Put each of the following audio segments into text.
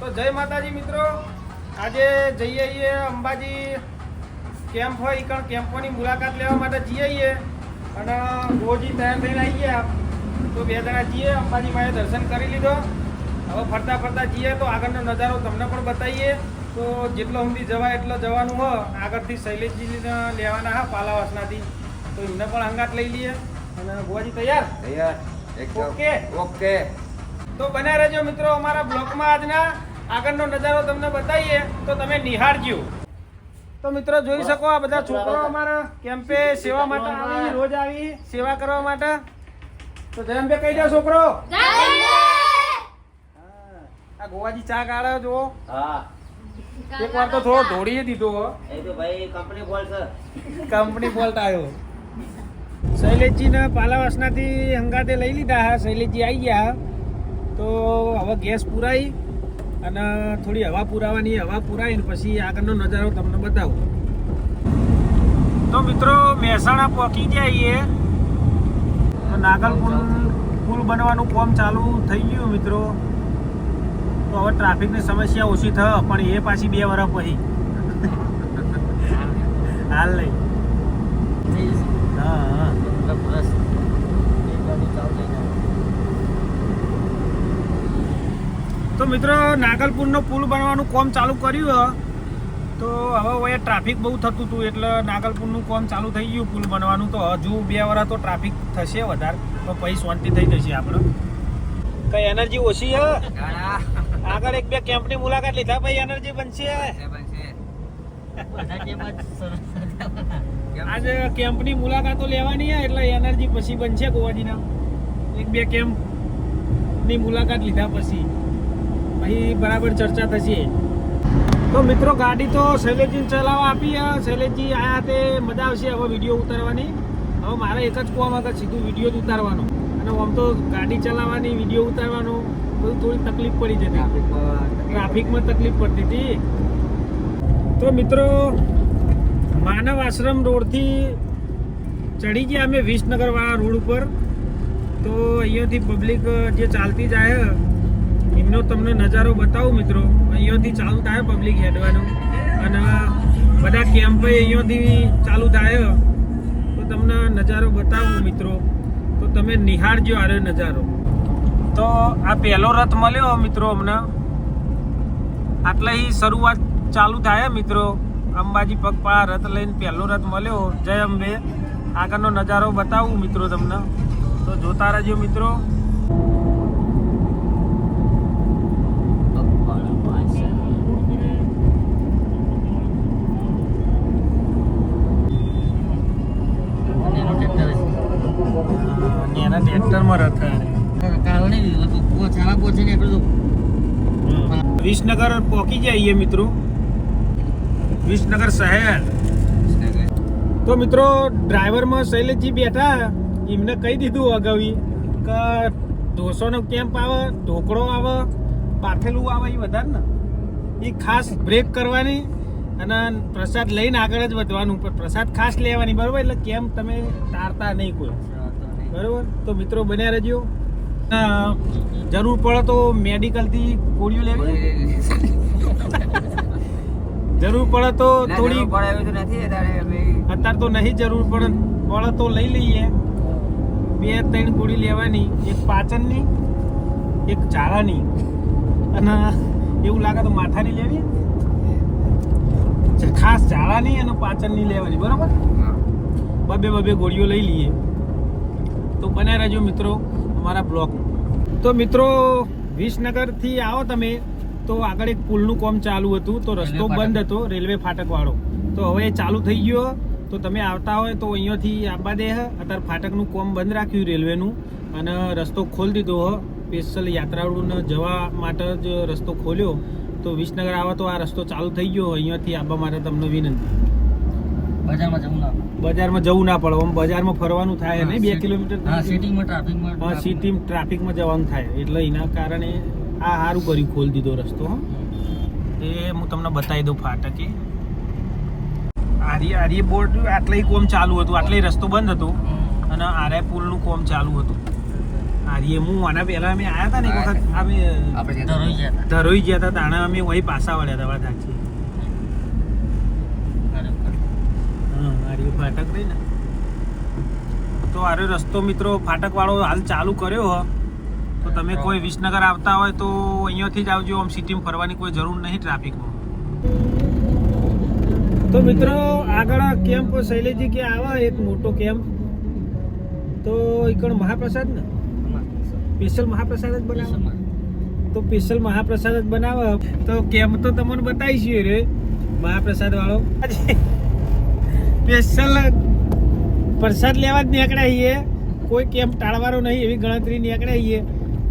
તો જય માતાજી મિત્રો. આજે જઈએ છીએ અંબાજી કેમ્પ હોય કણ કેમ્પોની મુલાકાત લેવા માટે જઈએ અને ગોજી તૈયાર થઈને આવી ગયા તો બે જણા જઈએ અંબાજી માએ દર્શન કરી લીધો. હવે ફરતા ફરતા જઈએ તો આગળનો નજારો તમને પણ બતાવીએ. તો જેટલો સુધી જવાય એટલો જવાનું હોય આગળથી શૈલેષજીને લેવાના હા પાલાવાસનાથી તો એમને પણ હંગાત લઈ લઈએ. અને ગોવાજી તૈયાર? તૈયાર. ઓકે. ઓકે. તો બન્યા રહેજો મિત્રો અમારા બ્લોકમાં આજના. આગળનો નજારો તમને બતાવીએ તો તમે નિહાળજો. તો મિત્રો જોઈ શકો આ બધા છોકરાઓ અમારા કેમ્પે સેવા માટે આવી રોજ આવી સેવા કરવા માટે. તો જયંતભાઈ કહી દો છોકરો. હા. આ ગોવાજી ચા કાઢો જો હા. એક વાર તો થોડો ઢોળીએ દીધો હો. એ તો ભાઈ કંપની છે. કંપની ફોલ્ટ આવ્યો. શૈલેષજીને પાલાવાસનાથી હંગાતે લઈ લીધા હા શૈલેષજી આવી ગયા તો હવે ગેસ પુરાઈ. અને થોડી હવા પુરાવાની હવા પુરાઈને પછી આગળનો નજારો તમને બતાવું. તો મિત્રો મહેસાણા પહોંચી જઈએ નાગલ પુલ પુલ બનવાનું કામ ચાલુ થઈ ગયું મિત્રો. તો હવે ટ્રાફિકની સમસ્યા ઓછી થ પણ એ પાછી બે વર્ષ પછી. હાલ નહીં. હા હા. તો મિત્રો નાગલપુરનો પુલ બનવાનું કામ ચાલુ કર્યું હ. તો હવે હવે ટ્રાફિક બહુ થતું હતું એટલે નાગલપુરનું કામ ચાલુ થઈ ગયું પુલ બનવાનું. તો હજુ બે વર્ષ તો ટ્રાફિક થશે વધારે તો પછી શાંતિ થઈ જશે આપણે. કઈ એનર્જી ઓછી હે? આગળ એક બે કેમ્પની મુલાકાત લીધા પછી એનર્જી બનશે? આજે કેમ્પની મુલાકાતો લેવાની હે એટલે એનર્જી પછી બનશે ગોવાજીના. એક બે કેમ્પની મુલાકાત લીધા પછી. પછી બરાબર ચર્ચા થશે. તો મિત્રો, ગાડી તો શૈલેષજી ચલાવવા આપી. શૈલેષજી આયા તે મજા આવશે હવે વીડિયો ઉતારવાની. હવે મારે એક જ કુવા આગળ સીધું વીડિયો જ ઉતારવાનો. અને આમ તો ગાડી ચલાવવાની, વીડિયો ઉતારવાનો બધું થોડી તકલીફ પડી જતી. ટ્રાફિકમાં તકલીફ પડતી હતી. તો મિત્રો, માનવ આશ્રમ રોડથી ચડી ગયા અમે વિસનગરવાળા રોડ ઉપર. તો અહીંયાથી પબ્લિક જે ચાલતી જાય એમનો તમને નજારો બતાવું મિત્રો. અહીંયાથી ચાલુ થાય પબ્લિક હેડવાનું. અને બધા કેમ્પ અહીંયાથી ચાલુ થાય. તો તમને નજારો બતાવું મિત્રો. તો તમે નિહાળજો આરે નજારો. તો આ પહેલો રથ મળ્યો મિત્રો અમને. આટલા શરૂઆત ચાલુ થાય મિત્રો. અંબાજી પગપાળા રથ લઈને પહેલો રથ મળ્યો. જય અંબે. આગળનો નજારો બતાવું મિત્રો તમને. તો જોતા રહેજો મિત્રો અને એના ટ્રેક્ટરમાં રથ વિસનગર પહોંચી જઈએ મિત્રો. વિસનગર શહેર. તો મિત્રો ડ્રાઈવરમાં શૈલેષજી બેઠા. એમને કહી દીધું અગાવી કે ઢોસોનો કેમ્પ આવે ઢોકળો આવે પાથેલું આવે એ વધારે ને. એ ખાસ બ્રેક કરવાની અને પ્રસાદ લઈને આગળ જ વધવાનું. પણ પ્રસાદ ખાસ લેવાની બરાબર? એટલે કેમ તમે તારતા નહીં કોઈ. બરાબર? તો મિત્રો બન્યા રહેજો. જરૂર પડે તો મેડિકલથી ગોળીઓ લેવી? જરૂર પડે તો થોડી અત્યારે તો નહીં જરૂર પડે પડે તો લઈ લઈએ. બે ત્રણ ગોળી લેવાની એક પાચનની એક ઝાડાની અને એવું લાગે તો માથાની લેવી. ખાસ ઝાડાની અને પાચનની લેવાની બરાબર? બબે બબે ગોળીઓ લઈ લઈએ. તો બને રહેજો મિત્રો અમારા બ્લોગ તો મિત્રો વિસનગરથી આવો તમે. તો આગળ એક પુલનું કામ ચાલુ હતું તો રસ્તો બંધ હતો રેલવે ફાટક વાળો તો હવે એ ચાલુ થઈ ગયો. તો તમે આવતા હોય તો અહીંયાથી આવવા દે અત્યારે ફાટકનું કામ બંધ રાખ્યું રેલવેનું. અને રસ્તો ખોલી દીધો હ. સ્પેશિયલ યાત્રાળુને જવા માટે જ રસ્તો ખોલ્યો. તો વિસનગર આવો તો આ રસ્તો ચાલુ થઈ ગયો અહીંયાથી આવવા માટે તમને વિનંતી. બજારમાં જવું ના પડે. આમ બજારમાં ફરવાનું થાય નહીં બે કિલોમીટર હા સિટી ટ્રાફિકમાં જવાનું થાય. એટલે એના કારણે આ સારું કર્યું ખોલી દીધો રસ્તો એ હું તમને બતાવી દઉં ફાટકે. આર્ય આર્ય બોર્ડ આટલે કોમ ચાલુ હતું. આટલે રસ્તો બંધ હતો. અને આર્ય પુલનું કોમ ચાલુ હતું. આર્ય હું આના પહેલા અમે આયા હતા ને એક વખત અમે ધરોઈ ગયા હતા. ધરોઈ ગયા હતા. તાણા અમે વહી પાછા વળ્યા હતા વાત સાચી હા ફાટક રહી ને. તો આરે રસ્તો મિત્રો ફાટક વાળો હાલ ચાલુ કર્યો હ. તો તમે કોઈ વિસનગર આવતા હોય તો અહીંયાથી જ આવજો આમ સિટીમાં ફરવાની કોઈ જરૂર નહીં ટ્રાફિકમાં. તો મિત્રો આગળ કેમ્પ શૈલેજી કે આવા એક મોટો કેમ્પ. તો એકણ મહાપ્રસાદ ને? સ્પેશિયલ મહાપ્રસાદ જ બનાવે. તો સ્પેશિયલ મહાપ્રસાદ જ બનાવે. તો કેમ્પ તો તમને બતાવીશું રે મહાપ્રસાદ વાળો. સ્પેશિયલ પ્રસાદ લેવા જ નીકળ્યા છીએ. કોઈ કેમ્પ ટાળવાનો નહીં એવી ગણતરી નીકળ્યા છીએ.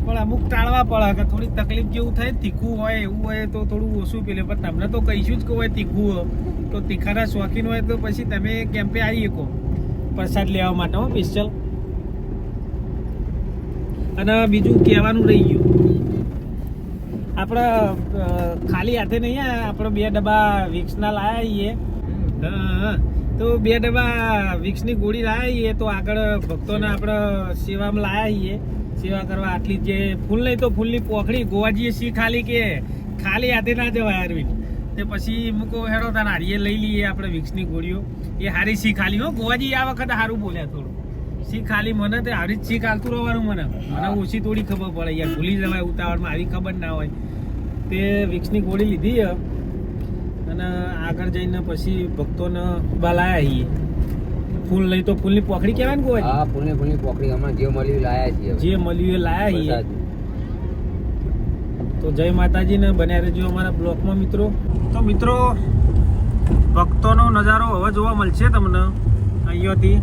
પણ અમુક ટાળવા પડે કે થોડી તકલીફ જેવું થાય તીખું હોય એવું હોય તો થોડું ઓછું પેલે પણ તમને તો કહીશું જ કે હોય તીખું હોય. તો તીખાના શોખીન હોય તો પછી તમે કેમ્પે આવી શકો. પ્રસાદ લેવા માટે હો સ્પેશિયલ અને બીજું કહેવાનું રહી ગયું. આપણે ખાલી હાથે નહીં આપણે બે ડબ્બા વિક્સના લાયા છીએ. હા, તો બે ડબ્બા વિક્સની ગોળી લાવીએ તો આગળ ભક્તોને આપણે સેવામાં લાવીએ. સેવા કરવા આટલી જે ફૂલ નહીં તો ફૂલની પોખડી ગોવાજીએ સી ખાલી કે ખાલી હાથે ના જવાય અરવિંદ તે પછી મૂકો હેડો તાને હારીએ લઈ લઈએ આપણે વિક્સની ગોળીઓ. એ હારી સી ખાલી હો ગોવાજી આ વખતે સારું બોલ્યા થોડું. સી ખાલી મને તે હારી જ સી ખાલતું રહેવાનું મને. મને ઓછી થોડી ખબર પડે યાર ભૂલી જવાય ઉતાવળમાં આવી ખબર ના હોય. તે વિક્સની ગોળી લીધી અને આગળ જઈને પછી ભક્તોને બલાયા છીએ. ફૂલ લઈ તો ફૂલની પોખડી કહેવાય ને કોઈ? હા ફૂલની ફૂલની પોખડી હમણાં જે મળ્યું લાયા છીએ જે મળ્યું એ લાયા છીએ. તો જય માતાજીને બન્યા રહેજો અમારા બ્લોકમાં મિત્રો. તો મિત્રો ભક્તોનો નજારો હવે જોવા મળશે તમને અહીંયાથી.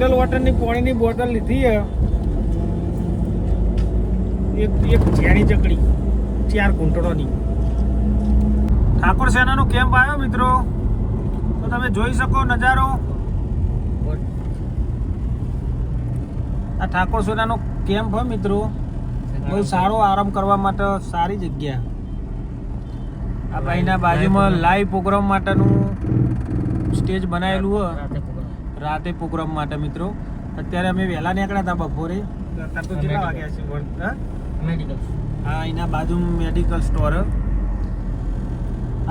મિનરલ વોટરની પાણીની બોટલ લીધી છે. એક એક ઝેરી ચકડી ચાર ઘૂંટડોની ઠાકોર સેનાનો કેમ્પ આવ્યો મિત્રો. તો તમે જોઈ શકો નજારો. આ ઠાકોર સેનાનો કેમ્પ હોય મિત્રો. બહુ સારો આરામ કરવા માટે સારી જગ્યા. આ ભાઈના બાજુમાં લાઈવ પ્રોગ્રામ માટેનું સ્ટેજ બનાવેલું હોય રાતે પ્રોગ્રામ માટે મિત્રો. અત્યારે અમે વહેલા નીકળ્યા હતા બપોરે. અત્યારે તો કેટલા વાગ્યા છે? હા? એના બાજુ મેડિકલ સ્ટોર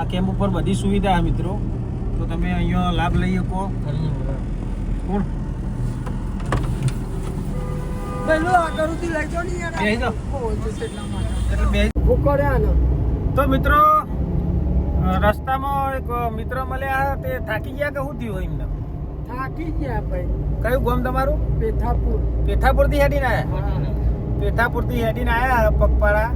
આ કેમ્પ ઉપર બધી સુવિધા છે મિત્રો. તો તમે અહીંયા લાભ લઈ શકો. કોણ? તો મિત્રો રસ્તામાં એક મિત્ર મળ્યા તે થાકી ગયા કે શું થયું એમને? થાકી ગયા ભાઈ. કયું ગામ તમારું? પેથાપુર. પેઠાપુરથી હેડીને આયા? પેઠાપુરથી હેડીને આયા પગપાળા.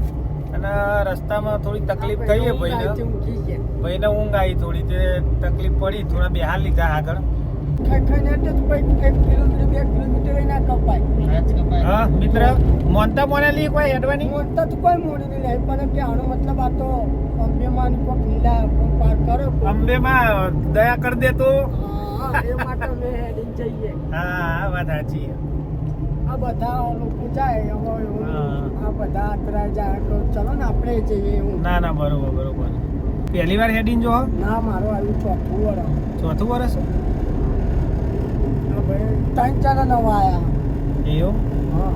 અને રસ્તામાં થોડી તકલીફ થઈ ભાઈ ભાઈને. ભાઈને ઊંઘ આવી થોડી તે તકલીફ પડી થોડા બેહાલ લીધા આગળ. મિત્ર. મોનતા મોનેલી કોઈ હેડવાની? મોટા તો કોઈ મોડી નહીં લે પણ કે આનો મતલબ આ તો અંબેમાન કોક લીલા પાર કરો. અંબેમાં દયા કર દે તો. એ માટે હેડીને જઈએ હા વાત સાચી આ બધા લોકો જાય. આ બધા અત્યારે જાય તો ચલો ને આપણે જઈએ હું. ના ના બરોબર બરોબર. પહેલી વાર હેડિંગ જો ના મારો આવ્યું ચોથું વર્ષ ચોથું વર્ષ ત્રણ ચાર નવા આયા. એવું? હા.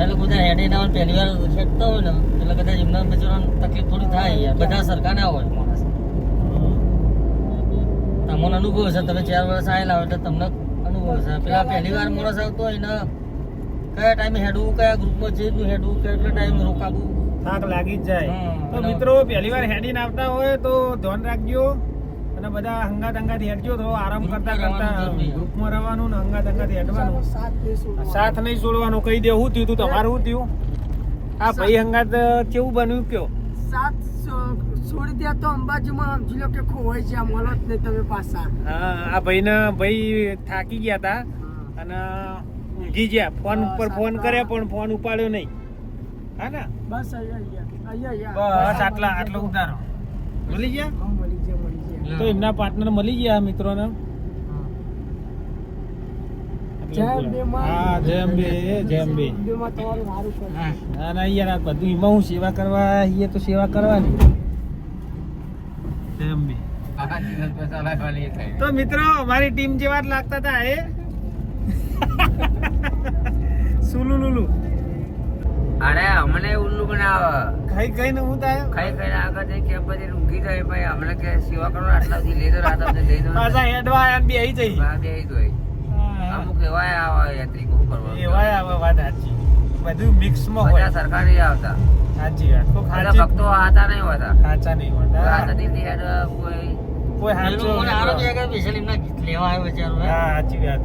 એટલે બધા હેડે ના હોય પહેલી વાર હેડતા હોય ને એટલે કદાચ એમના બિચારાને તકલીફ થોડી થાય. યાર બધા સરખા ના હોય માણસ. તમને અનુભવ છે તમે ચાર વર્ષ આવેલા હોય એટલે તમને અનુભવ છે પેલા પહેલી વાર માણસ આવતો હોય ને કયા ટાઈમે હેડવું કયા ગ્રુપમાં જઈને હેડવું કેટલા ટાઈમે રોકાવું. થાક લાગી જ જાય. તો મિત્રો પહેલી વાર હેડીને આવતા હોય તો ધ્યાન રાખજો. અને બધા હંગાત હંગાત હેઠજો તો આરામ કરતા કરતા ગ્રુપમાં રહેવાનું ને હંગાત હંગાત હેઠવાનું સાથ નહીં છોડવાનું. કહી દે શું થયું તું? તમારું શું થયું? આ ભાઈ હંગાત કેવું બન્યું કયો? સાત છોડી દે તો અંબાજીમાં સમજી લો કે ખોવાઈ છે મળો જ નહીં તમે પાછા. હા આ ભાઈને ભાઈ થાકી ગયા હતા અને ઊંઘી ગયા. ફોન ઉપર ફોન કર્યા પણ ફોન ઉપાડ્યો નહીં. હા ને? બસ અહીંયા અહીંયા. અહીંયા અહીંયા. બસ. આટલા આટલો ઉતારો. ભૂલી ગયા હા, મળી ગયા મળી ગયા તો એમના પાર્ટનર મળી ગયા મિત્રોને? સેવા કરવા તો સેવા કરવાની. તો મિત્રો અમારી ટીમ જેવા જ લાગતા હતા એ? સુલુ લુલુ અરે અમને ઉલ્લુ બનાવે. ખાઈ ખાઈને હું થાય? ખાઈ ખાઈને આગળ જઈ કે પછી ઊંઘી જાય ભાઈ અમને કે સેવા કરો આટલા સુધી લઈ દો રાત અમને લઈ દો. પાછા હેડવા એમ બે આવી જઈ. હા બે દોય અમુક એવા આવા યાત્રિકો કરવા એવાય આવે વાત સાચી. બધું મિક્સમાં હોય. સરકારી આવતા. સાચી વાત. કોક ખાલી ભક્તો આતા નહીં હોતા. સાચા નહીં રાત હોતા હતી યાર કોઈ કોઈ હાલ આરોગ્ય special એમના ગીત લેવા આવ્યો છે હા સાચી વાત.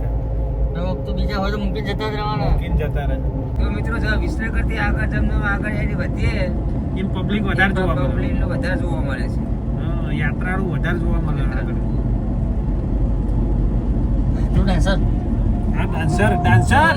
તો બીજા હોય તો મૂકીને જતા જ રહેવાના. મૂકીને જતા રહે. તો મિત્રો જો વિસનગરથી આગળ જમનો આગળ જઈને વધીએ એમ પબ્લિક વધારે જોવા મળે. પબ્લિક વધારે જોવા મળે છે. હા, યાત્રાળુ વધારે જોવા મળે આગળ. જો ડાન્સર હા ડાન્સર ડાન્સર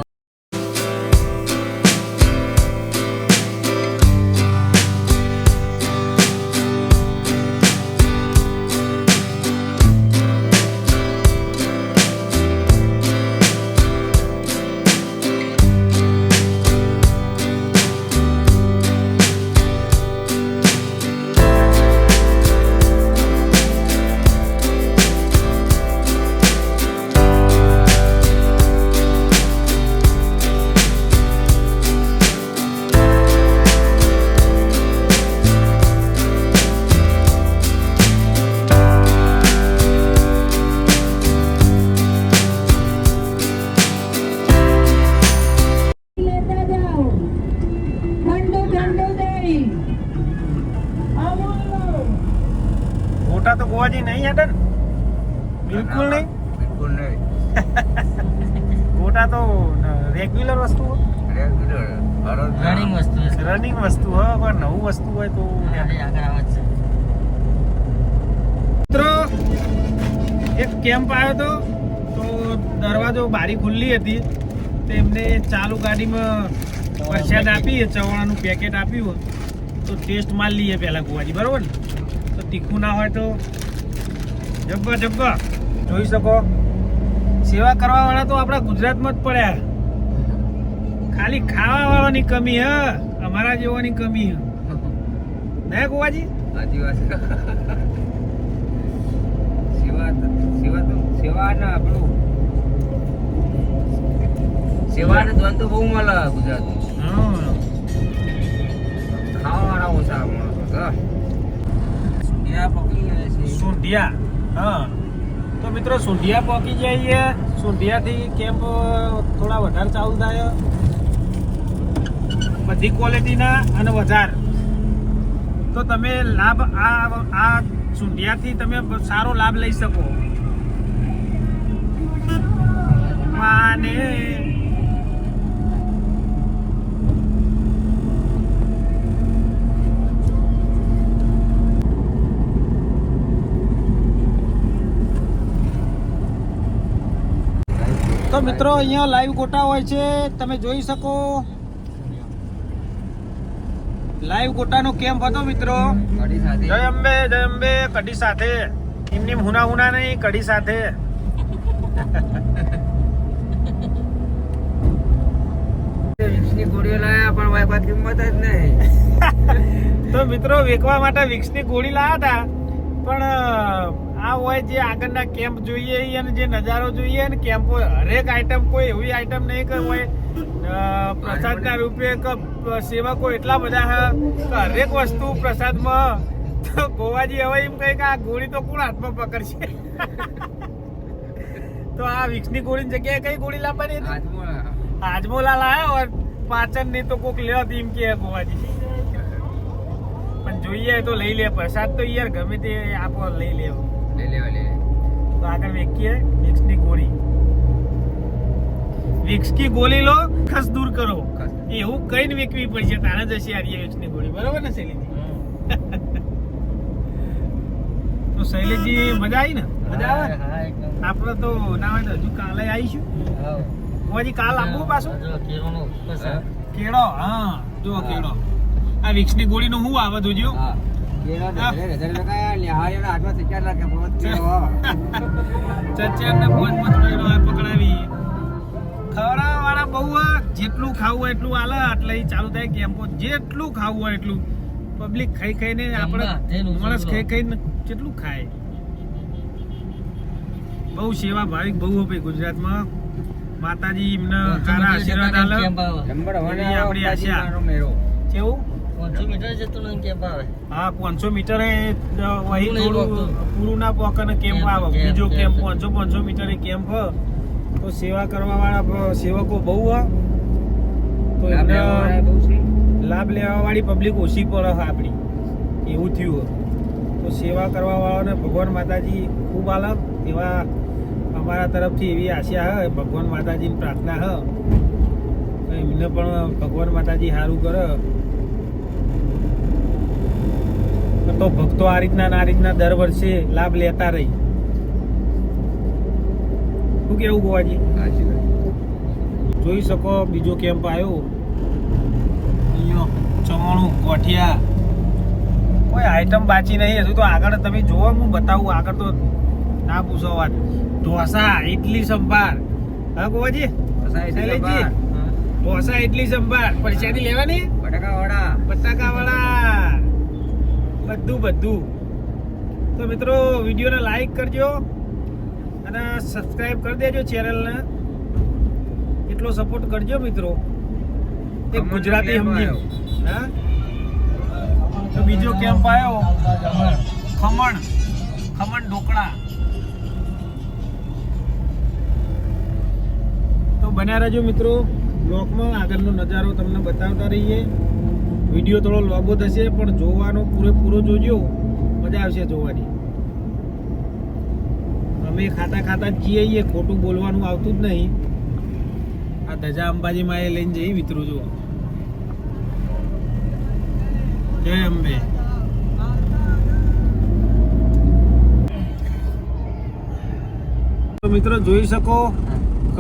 એક કેમ્પ આવ્યો હતો તો દરવાજો બારી ખુલ્લી હતી. તો એમને ચાલુ ગાડીમાં વરસાદ આપીએ ચવાણાનું પેકેટ આપ્યું તો ટેસ્ટ માલ લઈએ પહેલાં ગોવાજી બરાબર ને? તો તીખું ના હોય તો જબ્બા જબ્બા જોઈ શકો? સેવા કરવાવાળા તો આપણા ગુજરાતમાં જ પડ્યા. ખાલી ખાવાવાળાની કમી હ. અમારા જેવાની કમી હ. ને ગોવાજી? છે. સેવા સેવા તો સેવાને તો બહુ મળે ગુજરાતમાં હા. ઓછા ગયા સુંઢિયા, હા. તો મિત્રો, સુંઢિયા પહોંચી જઈએ. સુંઢિયાથી કેમ્પ થોડા વધારે ચાલુ થાય. બધી ક્વોલિટીના અને વધારે. તો તમે લાભ આ આ સુંઢિયાથી તમે સારો લાભ લઈ શકો. માને. તો મિત્રો, અહીંયા લાઈવ ગોટા હોય છે. તમે જોઈ શકો. લાઈવ ગોટાનો કેમ્પ હતો મિત્રો? જય અંબે જય અંબે કઢી સાથે. એમની હુના હુના નહીં કઢી સાથે. લાયા તો મિત્રો વેકવા માટે વિક્સની ગોળી લાવ્યા હતા. પણ આ હોય જે આગળના કેમ્પ જોઈએ અને જે નજારો જોઈએ ને કેમ્પો હરેક આઈટમ કોઈ એવી આઈટમ નહીં કે હોય. પ્રસાદના રૂપે સેવકો એટલા બધા હે હરેક વસ્તુ પ્રસાદમાં તો ગોવાજી હવે એમ કહે કે આ ગોળી તો કોણ હાથમાં પકડશે? તો આ વિક્સની ગોળીની જગ્યાએ કઈ ગોળી લાવવાની આજમોલા લાયા હોય પાચન નહીં તો કોક લ્યો એમ કે ગોવાજી. પણ જોઈએ તો લઈ લે પ્રસાદ તો યાર ગમે તે આપો લઈ લેવો લઈ લેવા લઈ તો આગળ વેકીએ વિક્સની ગોળી. વિક્સ કી ગોળી લો ખસ દૂર કરો. એવું કઈ વેકવી પડશે તારા જશે આર્ય વિક્સની ગોળી. બરોબર ને શૈલીજી? તો શૈલેજી મજા આવી ને? મજા આવે? ને? આપણે તો ના હોય તો હજુ કાલે આવીશું. હજી કાલ આપવું પાછું. કેળો? હા જો કેળો. આ વિક્સની ગોળીનું શું આવે જોજો હા. કેળા ઢગલે ઢગલે લગાયા, નિહાળીઓના હાથમાં સિક્કા લાગે, બહુ જ કેળો. ચચેર ને પોંચ પોંચ કેળો આ પકડાવી ખવડાવવા વાળા બહુ જેટલું ખાવું હોય એટલું આલે એટલે એ ચાલુ થાય કેમ્પો જેટલું ખાવું હોય એટલું. પબ્લિક ખાઈ ખાઈને આપણે માણસ ખાઈ ખાઈને કેટલું ખાય. બહુ સેવા ભાવિક બહુ હોય ભાઈ ગુજરાતમાં. માતાજી એમને સારા આશીર્વાદ આલે. આપણી આશા. મેળો. કેવું? પાંચસો મીટર જતું નહીં કેમ્પ આવે હા પાંચસો મીટરે વહી પૂરું થોડું પૂરું ના પોકને કેમ્પ કેમ્પ, આવે બીજો કેમ્પ. પાંચસો પાંચસો મીટરે કેમ્પ હ. તો સેવા કરવા વાળા સેવકો બહુ હ. તો લાભ લેવાવાળા પબ્લિક ઓછી પડે હા આપણી. એવું થયું તો સેવા કરવા વાળાને ભગવાન માતાજી ખૂબ આલક એવા અમારા તરફથી એવી આશા હ ભગવાન માતાજીની પ્રાર્થના હ. એમને પણ ભગવાન માતાજી સારું કરે. તો ભક્તો આ રીતના ને આ રીતના દર વર્ષે લાભ લેતા રહી. શું કેવું ગોવાજી જોઈ શકો બીજો કેમ્પ આવ્યો. ચવાણું કોઠિયા કોઈ આઈટમ બાચી નહીં હજુ તો આગળ તમે જોવો હું બતાવું આગળ તો ના પૂછો વાત. ઢોસા ઇડલી સંભાર. હા ગોવાજી. ઢોસા ઇડલી સંભાર. પરસાદી લેવાની? બટાકાવાળા. બટાકા વાળા બધું બધું. તો મિત્રો વિડીયોને લાઈક કરજો. અને સબસ્ક્રાઈબ કરી દેજો ચેનલને એટલો સપોર્ટ કરજો મિત્રો. એક ગુજરાતી સમજી હા? તો બીજો કેમ્પ આવ્યો. ખમણ. ખમણ ઢોકળા. તો બન્યા રહેજો મિત્રો બ્લોકમાં આગળનો નજારો તમને બતાવતા રહીએ. વીડિયો થોડો લાંબો થશે પણ જોવાનો પૂરેપૂરો જોજો. મજા આવશે જોવાની. અમે ખાતા ખાતા જઈએ છીએ, ખોટું બોલવાનું આવતું જ નહીં. આ ધજા અંબાજીમાં એ લઈને જઈ મિત્રો જુઓ. જય અંબે. મિત્રો જોઈ શકો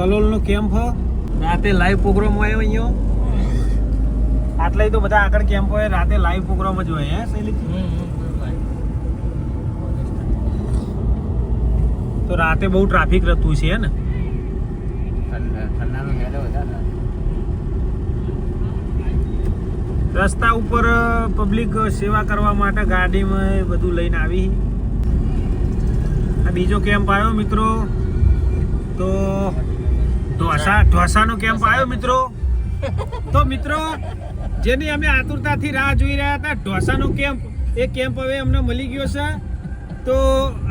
કલોલનો કેમ્પ. રાતે લાઈવ પ્રોગ્રામ હોય અહીંયા. આટલા તો બધા આગળ કેમ્પ હોય રાતે લાઈવ પ્રોગ્રામ જ હોય હે શૈલેષજી? તો રાતે બહુ ટ્રાફિક રહેતું છે ને. રસ્તા ઉપર પબ્લિક સેવા કરવા માટે ગાડીમાં બધું લઈને આવી. આ બીજો કેમ્પ આવ્યો મિત્રો. તો ઢોસા ઢોસાનો કેમ્પ આવ્યો મિત્રો. તો મિત્રો જેની અમે આતુરતાથી રાહ જોઈ રહ્યા હતા ઢોસાનો કેમ્પ એ કેમ્પ હવે અમને મળી ગયો છે. તો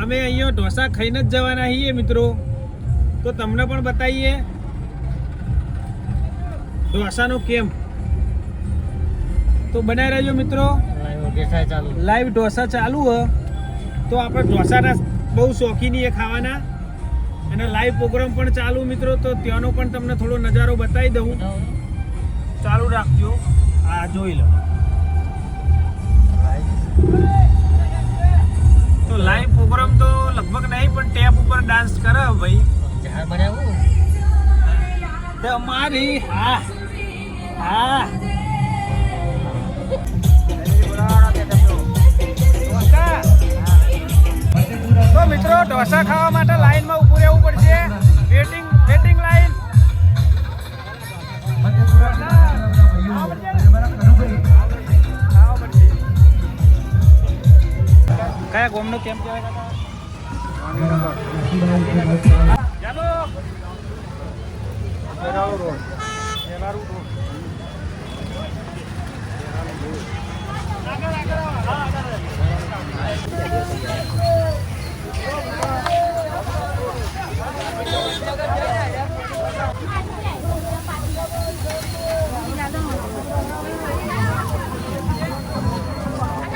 અમે અહીંયા ઢોસા ખાઈને જ જવાના છીએ મિત્રો. તો તમને પણ બતાવીએ. ઢોસાનો કેમ? તો બનાવી રહેજો મિત્રો. લાઈવ લાઈવ ઢોસા ચાલુ હ. તો આપણે ઢોસાના બહુ શોખીની એ ખાવાના. અને લાઈવ પ્રોગ્રામ પણ ચાલુ મિત્રો તો ત્યાંનો પણ તમને થોડો નજારો બતાવી દઉં. ચાલુ રાખજો. આ જોઈ લો. પણ ટેપ ઉપર ડાન્સ કરે ભાઈ. તમારી હા? હા તો મિત્રો ઢોસા ખાવા માટે લાઈનમાં ઊભું રહેવું પડશે. Waiting waiting line. કયા ગોમનું કેમ કહેવાય?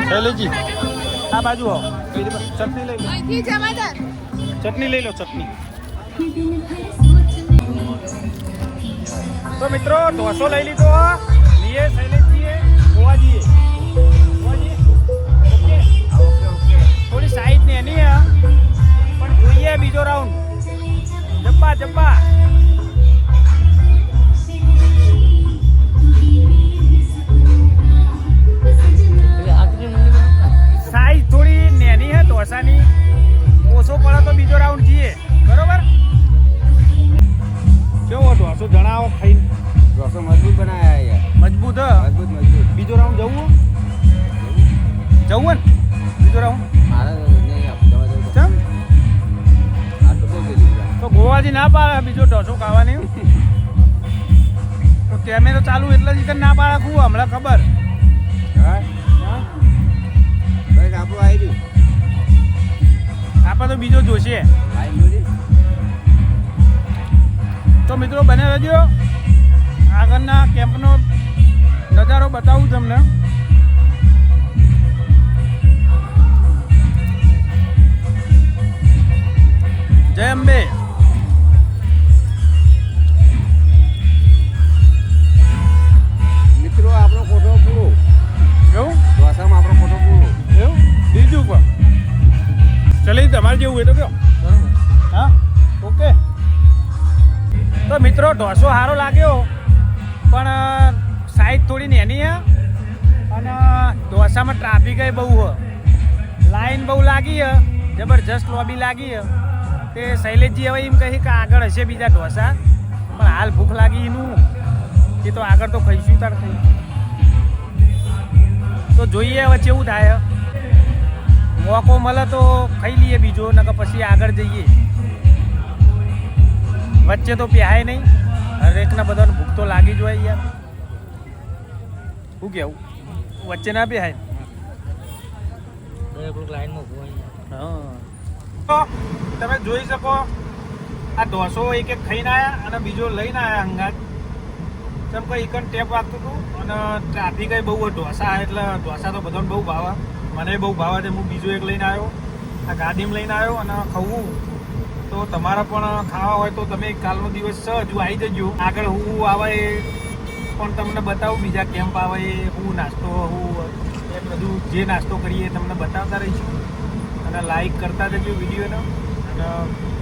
શૈલેષજી આ બાજુ આવો ચટણી લઈ લો. ચટણી લઈ લો, ચટણી. તો મિત્રો, ઢોસો લઈ લીધો લીએ શૈલેષજીએ ગોવાજીએ થોડી સાઈઝ ને એની પણ જોઈએ બીજો રાઉન્ડ જબ્બા જબ્બા. ઈ ના પાડે હું હમણાં ખબર. આપણું આવી રહ્યું આપણે તો બીજો જોશે? તો મિત્રો બને રહેજો. આગળના કેમ્પનો નજારો બતાવું તમને. લાગી તે શૈલેષજી હવે એમ કહી કે આગળ હશે બીજા ઢોસા. પણ હાલ ભૂખ લાગી એનું. એ તો આગળ તો ખાઈશું તાર ખાઈ તો જોઈએ હવે કેવું થાય. મોકો મળે તો ખાઈ લઈએ બીજો નકર પછી આગળ જઈએ. વચ્ચે તો પ્યાય નહીં. હરેકના બધાને ભૂખ તો લાગી જ હોય યાર. શું કેવું? વચ્ચે ના પ્યાય? લાઈનમાં તો તમે જોઈ શકો, આ ઢોસો એક એક ખાઈને આવ્યા અને બીજો લઈને આવ્યા હંગાત તેમ કોઈ એકન ટેપ વાગતું હતું અને ટ્રાફિક બહુ ઢોસા એટલે ઢોસા તો બધાને બહુ ભાવે. મને બહુ ભાવે છે. હું બીજો એક લઈને આવ્યો. આ ગાડીમાં લઈને આવ્યો અને ખવું. તો તમારા પણ ખાવા હોય તો તમે કાલનો દિવસ છે, હજુ આવી જજો. આગળ હું આવે પણ તમને બતાવું. બીજા કેમ્પ આવે હું નાસ્તો, હું એ બધું જે નાસ્તો કરીએ તમને બતાવતા રહીશું. અને લાઈક કરતા રહેજો વિડીયોનો અને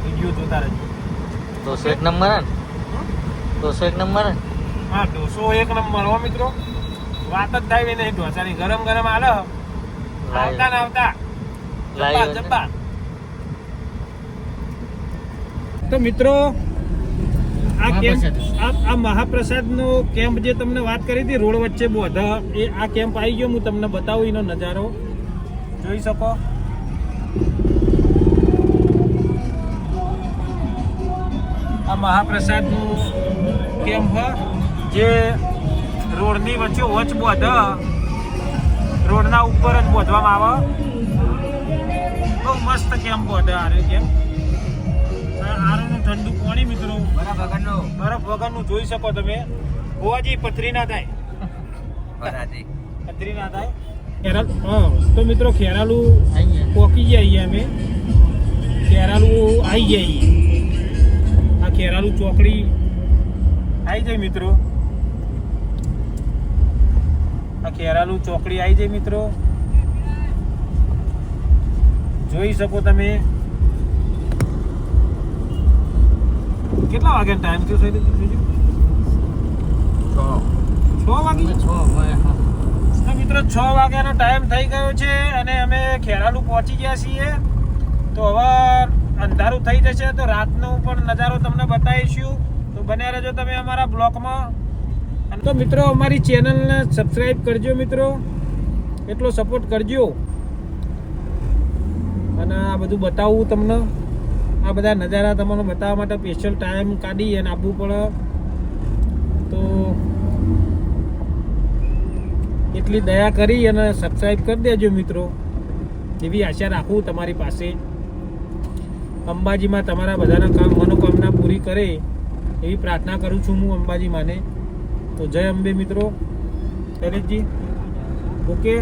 વીડિયો જોતા રહેજો. દોસો એક નંબર દોસો એક નંબર હા દોસો એક નંબર હો મિત્રો. વાત જ થાય નહીં ઢોસાની ગરમ ગરમ આલે આવતા ને આવતા. જબ્બા જબ્બા. તો મિત્રો આ કેમ્પ આ મહાપ્રસાદનો કેમ્પ જે તમને વાત કરી હતી રોડ વચ્ચે બોધા એ આ કેમ્પ આવી ગયો હું તમને બતાવું એનો નજારો. જોઈ શકો. મહાપ્રસાદનું કેમ્પ જે રોડની વચ્ચે વચ બોધ રોડના ઉપર જ બોધવામાં આવે. બહુ મસ્ત કેમ્પ બોધે આરે કેમ્પ આરોનું ઠંડુ પાણી મિત્રો. બરફ વગરનો. બરફ વગરનું જોઈ શકો તમે. હોવાજી પથરી ના થાય. પથરી ના થાય. ખેરાલ હા તો મિત્રો ખેરાલુ પોકી ગયા અહીંયા અમે. ખેરાલુ આવી ગયા ખેરાલુ ચોકડી. આવી જાય મિત્રો. આ ખેરાલુ ચોકડી આવી જાય મિત્રો. જોઈ શકો તમે. કેટલા વાગે ટાઈમ થયો સાહેબ છ. વાગે છ છો હવે હા. તો મિત્રો છ વાગ્યાનો ટાઈમ થઈ ગયો છે અને અમે ખેરાલુ પહોંચી ગયા છીએ. તો હવે અંધારું થઈ જશે તો રાતનો પણ નજારો તમને બતાવીશું. તો બન્યા રહેજો તમે અમારા બ્લોકમાં. અને તો મિત્રો, અમારી ચેનલને સબસ્ક્રાઈબ કરજો મિત્રો. એટલો સપોર્ટ કરજો. અને આ બધું બતાવવું તમને. આ બધા નજારા તમને બતાવવા માટે સ્પેશિયલ ટાઈમ કાઢી અને આપવું પડે. તો એટલી દયા કરી અને સબસ્ક્રાઈબ કરી દેજો મિત્રો. એવી આશા રાખું તમારી પાસે. અંબાજીમાં તમારા બધાના કામ મનોકામના પૂરી કરે એવી પ્રાર્થના કરું છું હું અંબાજી માને તો જય અંબે મિત્રો. શૈલેષજી, ઓકે?